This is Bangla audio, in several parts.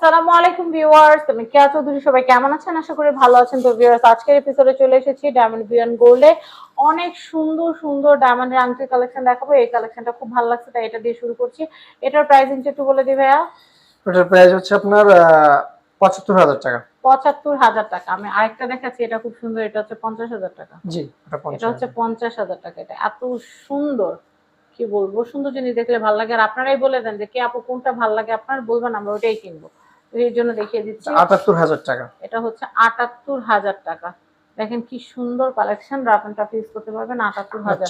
আসসালামু আলাইকুম ভিউয়ার্স আমি কেয়া চৌধুরী সবাই কেমন আছেন? আশা করি ভালো আছেন। তো ভিউয়ার্স আজকের এপিসোডে চলে এসেছি ডায়মন্ড বিয়ন গোল্ডে অনেক সুন্দর সুন্দর ডায়মন্ডের আংটি কালেকশন দেখাবো। এই কালেকশনটা খুব ভালো লাগছে তাই এটা দিয়ে শুরু করছি। এটার প্রাইসিং একটু বলে দিই ভাইয়া। ওটার প্রাইস হচ্ছে আপনার পঁচাত্তর হাজার টাকা। পঁচাত্তর হাজার টাকা। আমি আরেকটা দেখাচ্ছি এটা খুব সুন্দর এটা হচ্ছে পঞ্চাশ হাজার টাকা। জি এটা হচ্ছে পঞ্চাশ হাজার টাকা। এটা এত সুন্দর কি বলব? সুন্দর জিনিস দেখলে ভালো লাগে। আর আপনারাই বলে দেন যে কে আপু কোনটা ভালো লাগে? আপনার বলবেন আমরা ওইটাই কিনবো। এই জন্য দেখিয়ে দিচ্ছি। আটাত্তর হাজার টাকা। এটা হচ্ছে আটাত্তর হাজার টাকা। দেখেন কি সুন্দর collection rough and tough use করতে পারবেন আটাত্তর হাজার।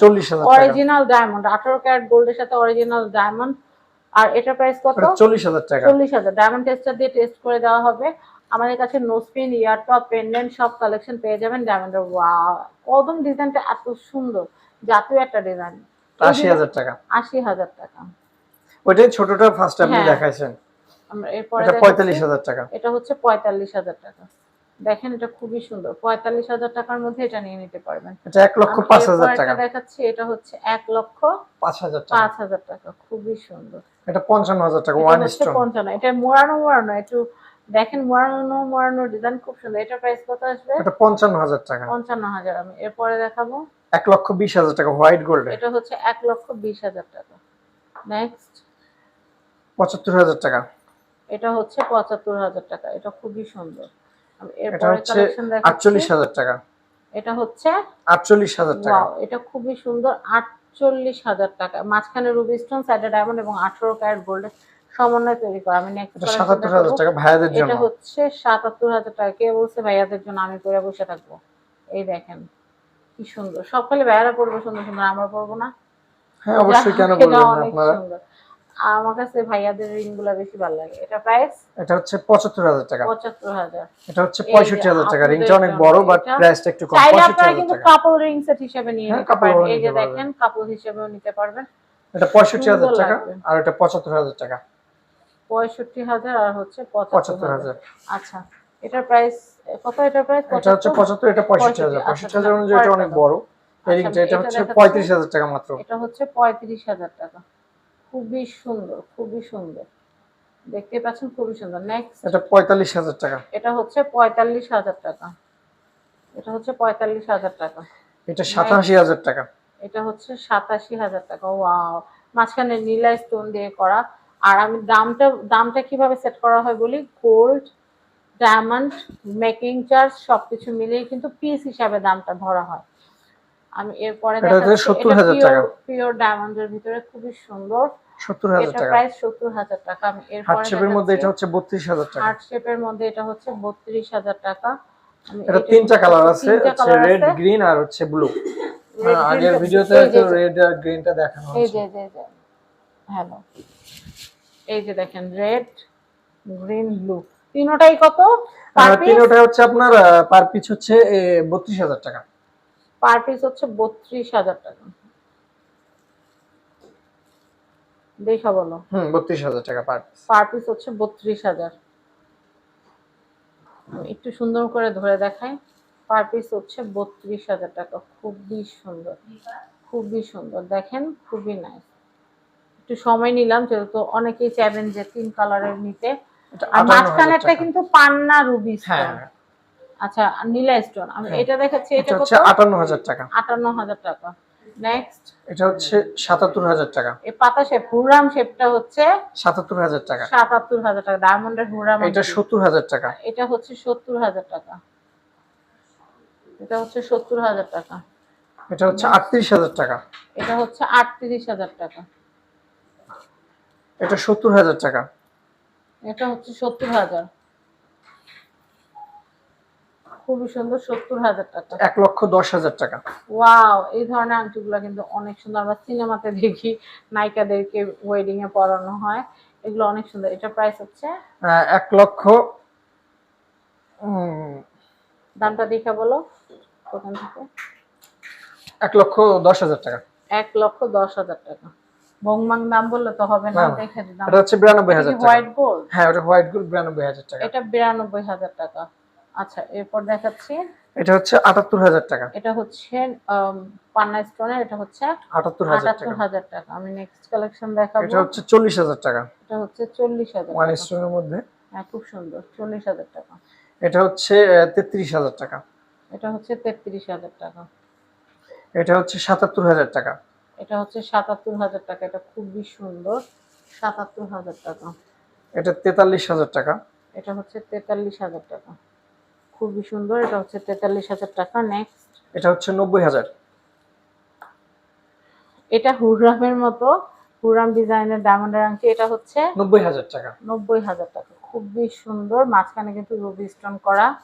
অরিজিনাল ডায়মন্ড আঠারো ক্যারেট গোল্ডের সাথে অরিজিনাল ডায়মন্ড আর এটার প্রাইস কত? চল্লিশ হাজার টাকা। চল্লিশ হাজার। ডায়মন্ড টেস্টার দিয়ে টেস্ট করে দেওয়া হবে। আমাদের কাছে nose pin ear top pendant সব কালেকশন পেয়ে যাবেন ডায়মন্ডের ওয়া কদম ডিজাইনটা এত সুন্দর। জাতীয় একটা ডিজাইন আশি হাজার টাকা। আশি হাজার টাকা। ওইটাই ছোটটা ফার্স্ট আপনি হ্যাঁ। দেখাইছেন। আমরা এরপরে এটা পঁয়তাল্লিশ হাজার টাকা। এটা হচ্ছে পঁয়তাল্লিশ হাজার টাকা। দেখেন এটা খুবই সুন্দর। পঁয়তাল্লিশ হাজার টাকার মধ্যে এটা নিয়ে নিতে পারবেন। এটা এক লক্ষ পাঁচ হাজার টাকা। দেখাচ্ছি এটা হচ্ছে এক লক্ষ পাঁচ হাজার টাকা। পাঁচ হাজার টাকা। খুবই সুন্দর। এটা পঞ্চান্ন হাজার টাকা ওয়ান স্টোন পঞ্চান্ন। এটা মোড়ানো মোড়ানো একটু দেখেন মোড়ানো মোড়ানো ডিজাইন খুব সুন্দর। এটা প্রাইস কত আসবে? এটা পঞ্চান্ন হাজার টাকা। পঞ্চান্ন হাজার আমি এরপরে দেখাবো। এক লক্ষ বিশ হাজার টাকা হোয়াইট গোল্ডে এটা হচ্ছে এক লক্ষ বিশ হাজার টাকা। নেক্সট পঁচাত্তর হাজার টাকা। এটা হচ্ছে পঁচাত্তর হাজার টাকা। এটা খুবই সুন্দর। এটা হচ্ছে আটচল্লিশ হাজার টাকা। এটা হচ্ছে আটচল্লিশ হাজার টাকা। এটা খুবই সুন্দর। আটচল্লিশ হাজার টাকা। মাঝখানে রুবি স্টোন সাইডে ডায়মন্ড এবং আঠারো ক্যারেট গোল্ডের সমন্বয় তৈরি করা। আমি নেক্সট সাতাত্তর হাজার টাকা ভাইয়াদের জন্য। এটা হচ্ছে সাতাত্তর হাজার টাকা। কে বলছে ভাইয়াদের জন্য? আমি করে বসে থাকব। এই দেখেন কি সুন্দর। সব খালি ভাইয়ারা পড়বে সুন্দর সুন্দর আমরা পড়ব না। হ্যাঁ অবশ্যই কেন অনেক আপনারা? আমার কাছে ভাইয়াদের রিংগুলা বেশি ভালো লাগে। এটা প্রাইস এটা হচ্ছে পঁচাত্তর হাজার টাকা। পঁচাত্তর হাজার। এটা হচ্ছে এই যে পঁয়ষট্টি হাজার টাকা। রিংটা অনেক বড় বাট প্রাইসটা একটু কম। চাইলে পঁয়ষট্টি আপনারা কিন্তু কাপল রিং সেট হিসেবে নিয়ে হ্যাঁ, নিতে ring এই যে দেখেন কাপল হিসেবেও নিতে পারবেন। এটা পঁয়ষট্টি হাজার সুন্দর টাকা আর এটা পঁচাত্তর হাজার টাকা। পঁয়ষট্টি হাজার আর হচ্ছে পঁচাত্তর পঁচাত্তর হাজার। হাজার আচ্ছা এটার প্রাইস কত এটার প্রাইস এটা হচ্ছে পঁচাত্তর? এটা পঁয়ষট্টি হাজার। আচ্ছা, পঁয়ষট্টি হাজার অনুযায়ী এটা অনেক বড়। এই আচ্ছা, রিংটা এটা হচ্ছে দেখাচ্ছি। পঁয়ত্রিশ হাজার টাকা মাত্র। এটা হচ্ছে পঁয়ত্রিশ হাজার টাকা। খুবই সুন্দর খুবই সুন্দর। দেখতে পাচ্ছেন খুবই সুন্দর। নেক্সট এটা পঁয়তাল্লিশ হাজার টাকা। এটা হচ্ছে পঁয়তাল্লিশ হাজার টাকা। এটা হচ্ছে পঁয়তাল্লিশ হাজার টাকা। এটা সাতাশি হাজার টাকা। এটা হচ্ছে সাতাশি হাজার টাকা। ওয়াও মাঝখানে নীলা স্টোন দিয়ে করা। আর আমি দামটা দামটা কীভাবে সেট করা হয় বলি? গোল্ড ডায়মন্ড মেকিং চার্জ সবকিছু মিলিয়ে কিন্তু পিস হিসাবে দামটা ধরা হয়। আমি এরপরে 70,000 টাকা। পিওর ডায়মন্ডের ভিতরে খুবই সুন্দর। সত্তর হাজার এটা টাকা। প্রাইস সত্তর হাজার টাকা। আমি হার্ট এরপরে শেপের মধ্যে এটা হচ্ছে বত্রিশ হাজার টাকা। হার্ট শেপের মধ্যে এটা হচ্ছে বত্রিশ হাজার টাকা। এটা তিনটা কালার আছে রেড গ্রিন আর হচ্ছে ব্লু Red, আগের ভিডিওতে যে- রেড আর গ্রিনটা দেখানো এই যে যে যে। হ্যালো এই যে দেখেন রেড গ্রিন ব্লু তিনোটাই কত? আর তিনটা হচ্ছে আপনার পার পিস হচ্ছে বত্রিশ হাজার টাকা। পার পিস হচ্ছে বত্রিশ হাজার টাকা। দেখা বলো। হুম বত্রিশ হাজার টাকা পার পিস। পার পিস হচ্ছে বত্রিশ হাজার। একটু সুন্দর করে ধরে দেখাই। পার পিস হচ্ছে বত্রিশ হাজার টাকা। খুবই সুন্দর। খুবই সুন্দর। দেখেন খুবই নাইস একটু সময় নিলাম যেহেতু অনেকেই চাইবেন যে তিন কালারের নিতে। আর 58,000 মাঝখানেরটা কিন্তু পান্না রুবি হ্যাঁ আচ্ছা নীলা স্টোন আমি হ্যাঁ। এটা দেখাচ্ছি এটা হচ্ছে আটান্ন হাজার টাকা। আটান্ন হাজার টাকা। নেক্সট এটা হচ্ছে সাতাত্তর হাজার টাকা। এই পাতা শেপ হুরাম শেপটা হচ্ছে সাতাত্তর হাজার টাকা। সাতাত্তর হাজার টাকা ডায়মন্ডের হুরাম এটা আংটি। সত্তর হাজার টাকা। এটা হচ্ছে সত্তর হাজার টাকা। এটা হচ্ছে সত্তর হাজার টাকা। এটা হচ্ছে আটত্রিশ হাজার টাকা। এটা হচ্ছে আটত্রিশ হাজার টাকা। এটা সত্তর হাজার টাকা। এটা হচ্ছে সত্তর হাজার খুবই সুন্দর সত্তর হাজার টাকা। এক লক্ষ দশ হাজার টাকা। ওয়াও এই ধরনের আংটিগুলো কিন্তু অনেক সুন্দর। আমরা সিনেমাতে দেখি নায়িকাদেরকে ওয়েডিং এ পরানো হয়। এগুলো অনেক সুন্দর। এটা প্রাইস হচ্ছে? এক লক্ষ দামটা দেখে বলো। ওখান থেকে। এক লক্ষ দশ হাজার টাকা। এক লক্ষ দশ হাজার টাকা। ভংমাং দাম বললে তো হবে না না। দেখে দিলাম। এটা হচ্ছে বিরানব্বই হাজার টাকা। হোয়াইট গোল্ড হ্যাঁ ওটা হোয়াইট গোল্ড বিরানব্বই হাজার টাকা। এটা বিরানব্বই হাজার টাকা। আচ্ছা এরপর দেখাচ্ছি এটা হচ্ছে আটাত্তর হাজার টাকা এটা হচ্ছে পান্না স্টোনের এটা হচ্ছে আটাত্তর হাজার আটাত্তর টাকা হাজার টাকা আমি নেক্সট কালেকশন দেখাবো এটা হচ্ছে চল্লিশ হাজার টাকা এটা হচ্ছে চল্লিশ হাজার ওয়ান টাকা। স্টোনের মধ্যে হ্যাঁ খুব সুন্দর চল্লিশ হাজার টাকা এটা হচ্ছে তেত্রিশ হাজার টাকা এটা হচ্ছে তেত্রিশ হাজার টাকা এটা হচ্ছে সাতাত্তর হাজার টাকা এটা হচ্ছে সাতাত্তর হাজার টাকা এটা খুবই সুন্দর সাতাত্তর হাজার টাকা এটা তেতাল্লিশ হাজার টাকা এটা হচ্ছে তেতাল্লিশ হাজার টাকা খুবই সুন্দর। এটা হচ্ছে তেতাল্লিশ হাজার টাকা। নেক্সট এটা হচ্ছে নব্বই হাজার। এটা হুররামের মতো। হুররাম ডিজাইনের ডায়মন্ডের আংটি। এটা হচ্ছে নব্বই হাজার টাকা। নব্বই হাজার টাকা। খুবই সুন্দর। মাঝখানে কিন্তু রুবি স্টোন করা।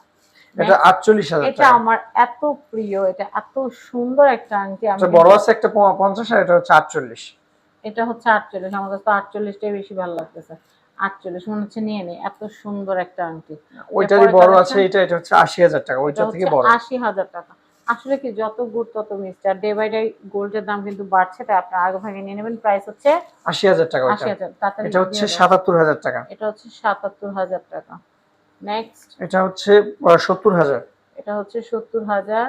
এটা আটচল্লিশ হাজার এটা আমার এত প্রিয়। এটা এত সুন্দর একটা আংটি আমি এটা বড় আছে একটা প- পঞ্চাশ আর এটা হচ্ছে আটচল্লিশ। এটা হচ্ছে আটচল্লিশ। আমার কাছে তো আটচল্লিশটাই বেশি ভালো লাগতেছে। আটচল্লিশ মনে হচ্ছে নিয়ে নেই। এত সুন্দর একটা আংটি। ওইটারই বড় আছে এটা এটা হচ্ছে আশি হাজার টাকা ওইটা থেকে বড়। আশি হাজার টাকা। আসলে কি যত গুড় তত মিষ্টি। আর ডে বাই ডে গোল্ডের দাম কিন্তু বাড়ছে তাই আপনার আগে ভাগে নিয়ে নেবেন। প্রাইস হচ্ছে আশি হাজার টাকা আশি হাজার এটা হচ্ছে। সাতাত্তর হাজার টাকা। এটা হচ্ছে সাতাত্তর হাজার টাকা। নেক্সট এটা হচ্ছে সত্তর হাজার। এটা হচ্ছে সত্তর হাজার।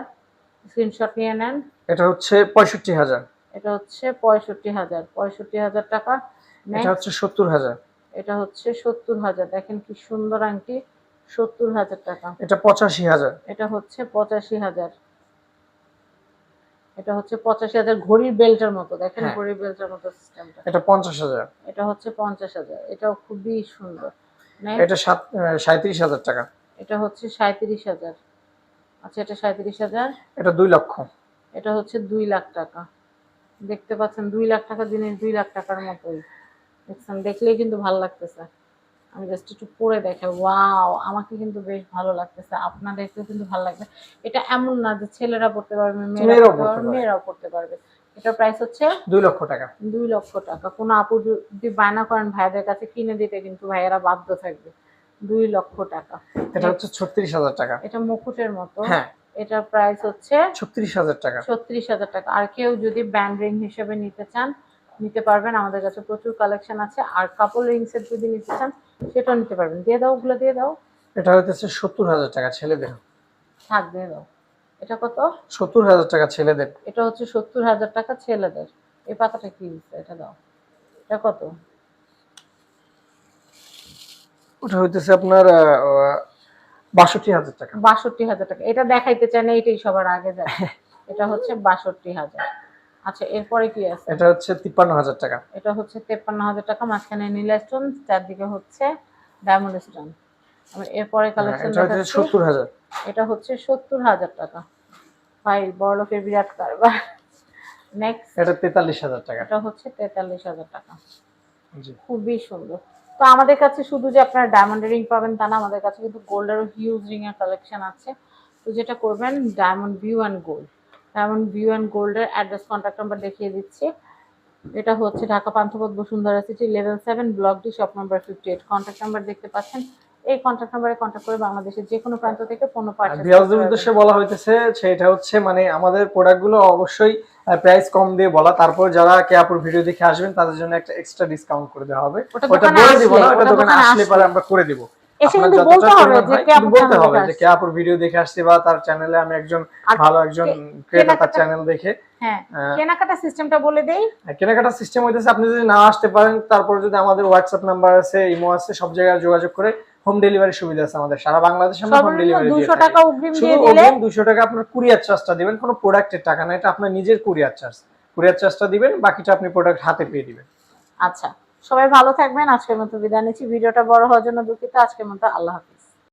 স্ক্রিনশট নিয়ে নেন। এটা হচ্ছে পঁয়ষট্টি হাজার। এটা হচ্ছে পঁয়ষট্টি হাজার পঁয়ষট্টি হাজার টাকা। এটা হচ্ছে সত্তর হাজার। এটা হচ্ছে সত্তর হাজার। দেখেন কি সুন্দর আংটি সত্তর হাজার টাকা। এটা পঁচাশি হাজার। এটা হচ্ছে পঁচাশি হাজার। এটা হচ্ছে পঁচাশি হাজার ঘড়ির বেল্টের মতো। দেখেন হ্যাঁ। ঘড়ির বেল্টের মতো সিস্টেমটা এটা পঞ্চাশ হাজার। এটা হচ্ছে পঞ্চাশ হাজার। এটাও খুবই সুন্দর। এটা সাত সাঁত্রিশ হাজার টাকা। এটা হচ্ছে সাঁত্রিশ হাজার। আচ্ছা এটা সাঁত্রিশ হাজার। এটা দুই লক্ষ। এটা হচ্ছে দুই লাখ টাকা। দেখতে পাচ্ছেন দুই লাখ টাকা জিনিস দুই লাখ টাকার মতোই। দেখছেন দেখলেই কিন্তু ভালো লাগতেছে। আমি জাস্ট একটু পরে দেখে ওয়াও আমাকে কিন্তু বেশ ভালো লাগতেছে। আপনাদেরকেও কিন্তু ভালো লাগবে। এটা এমন না যে ছেলেরা পড়তে পারবে মেয়েরাও পড়তে পারবে পারে। মেয়েরাও পড়তে পারবে। এটার প্রাইস হচ্ছে দুই লক্ষ টাকা। দুই লক্ষ টাকা। কোনো আপু যদি বায়না করেন ভাইদের কাছে কিনে দিতে কিন্তু ভাইয়েরা বাধ্য থাকবে। দুই লক্ষ টাকা। এটা হচ্ছে ছত্রিশ হাজার টাকা। এটা মুকুটের মতো। হ্যাঁ। এটার প্রাইস হচ্ছে ছত্রিশ হাজার টাকা। ছত্রিশ হাজার টাকা। আর কেউ যদি ব্যান্ড রিং হিসেবে নিতে চান নিতে পারবেন। আমাদের কাছে প্রচুর কালেকশন আছে। আর কাপল রিং সেট যদি নিতে চান সেটাও নিতে পারবেন। দিয়ে দাও ওগুলো দিয়ে দাও। এটা হইতেছে সত্তর হাজার টাকা ছেলেদের। থাক দিয়ে দাও। এটা কত? সত্তর হাজার টাকা ছেলেদের। এটা হচ্ছে সত্তর হাজার টাকা ছেলেদের। এই পাতাটা কি দিচ্ছে এটা দাও। এটা কত? ওটা হইতেছে আপনার বাষট্টি হাজার টাকা। বাষট্টি হাজার টাকা। এটা দেখাইতে চান এইটাই সবার আগে যায়। এটা হচ্ছে বাষট্টি হাজার। আচ্ছা এরপরে কি আছে? এটা হচ্ছে তিপ্পান্ন হাজার টাকা। এটা হচ্ছে তেপ্পান্ন হাজার টাকা মাঝখানে নীলা স্টোন চারদিকে হচ্ছে ডায়মন্ড স্টোন আমি এরপরে হ্যাঁ, কালেকশন এটা হচ্ছে সত্তর হাজার। এটা হচ্ছে সত্তর হাজার টাকা। ভাই বড়লোকের বিরাট কারবার। নেক্সট এটা তেতাল্লিশ হাজার টাকা। এটা হচ্ছে তেতাল্লিশ হাজার টাকা। জি। খুবই সুন্দর। তো আমাদের কাছে শুধু যে আপনারা ডায়মন্ড রিং পাবেন তা না আমাদের কাছে কিন্তু গোল্ডেরও হিউজ রিং এর কালেকশন আছে। তো যেটা করবেন diamond view and gold diamond view and গোল্ডের অ্যাড্রেস কন্ট্যাক্ট নাম্বার দেখিয়ে দিচ্ছি। এটা হচ্ছে Dhaka Panthapath Bashundhara city level seven block D shop number fifty eight contact number দেখতে পাচ্ছেন। এই কন্ট্যাক্ট নাম্বারে কন্ট্যাক্ট করে বাংলাদেশের যে কোনো প্রান্ত থেকে পণ্য পাঠাতে উদ্দেশ্যে বলা হইতেছে সেটা হচ্ছে মানে আমাদের প্রোডাক্টগুলো অবশ্যই প্রাইস কম দিয়ে বলা। তারপর যারা কেয়াপুর ভিডিও দেখে আসবেন তাদের জন্য একটা এক্সট্রা ডিসকাউন্ট করে দেওয়া হবে। ওটা বলে দিব না ওটা দোকানে আসলে। পরে আমরা করে দিব। এসে কিন্তু বলতে হবে যে কে বলতে হবে দোকানে যে কেয়াপুর ভিডিও দেখে আসছি বা তার চ্যানেলে আমি একজন ভালো একজন কে- ক্রেতা তার কেনাকাটা- চ্যানেল দেখে হ্যাঁ কেনাকাটা সিস্টেমটা বলে দেই। কেনাকাটার সিস্টেম হইতেছে আপনি যদি না আসতে পারেন তারপর যদি আমাদের হোয়াটসঅ্যাপ নাম্বার আছে ইমো আছে সব জায়গায় যোগাযোগ করে হোম ডেলিভারি সুবিধা আছে আমাদের সারা বাংলাদেশে আমরা হোম ডেলিভারি দুশো টাকা অগ্রিম দিয়ে দিলে অগ্রিম দুশো টাকা আপনার কুরিয়ার চার্জটা দিবেন কোনো প্রোডাক্টের টাকা না এটা আপনার নিজের কুরিয়ার চার্জ কুরিয়ার চার্জটা দিবেন বাকিটা আপনি প্রোডাক্ট হাতে পেয়ে দিবেন। আচ্ছা। সবাই ভালো থাকবেন, আজকের মতো বিদায় নিচ্ছি। ভিডিওটা বড় হওয়ার জন্য দুঃখিত। আজকের মতো আল্লাহ হাফিজ।